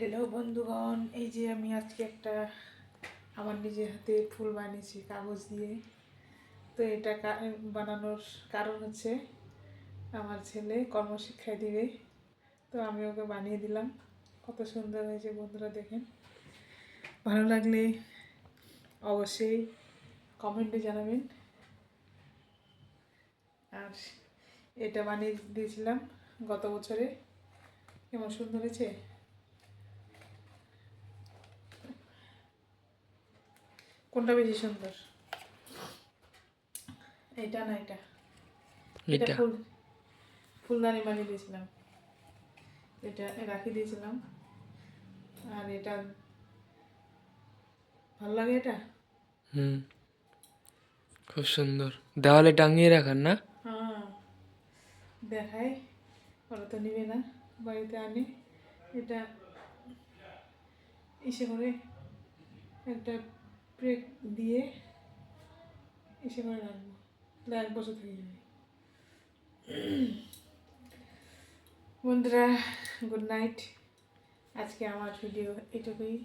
Hello বন্ধুগণ, এই যে আমি আজকে একটা আমার নিজের হাতে ফুল বানিয়েছি, কাগজ দিয়ে। তো এটা বানানোর কারণ হচ্ছে আমার ছেলে কর্মশিক্ষায় দিবে। তো আমি ওকে বানিয়ে দিলাম। কত সুন্দর হয়েছে বন্ধুরা দেখেন। ভালো লাগলে অবশ্যই কমেন্টে জানাবেন। আর এটা বানিয়ে দিয়েছিলাম গত বছরে। কেমন সুন্দর হয়েছে? কোনটা বেশি সুন্দর? এটা না এটা? এটা ফুল ফুলদানি বানিয়ে দিয়েছিলাম। এটা রাখি দিয়েছিলাম। আর এটা ভালো লাগে এটা? হুম। খুব সুন্দর। দেওয়ালে টাঙিয়ে রাখার না? হ্যাঁ। দেখাই ওরা তো নিবে না বাড়িতে আনি। এটা ইসে করে একটা ব্রেক দিয়ে এসে করে রাখব। এক বছর থেকে যাবে। বন্ধুরা গুড নাইট আজকে আমার ভিডিও এটুকুই।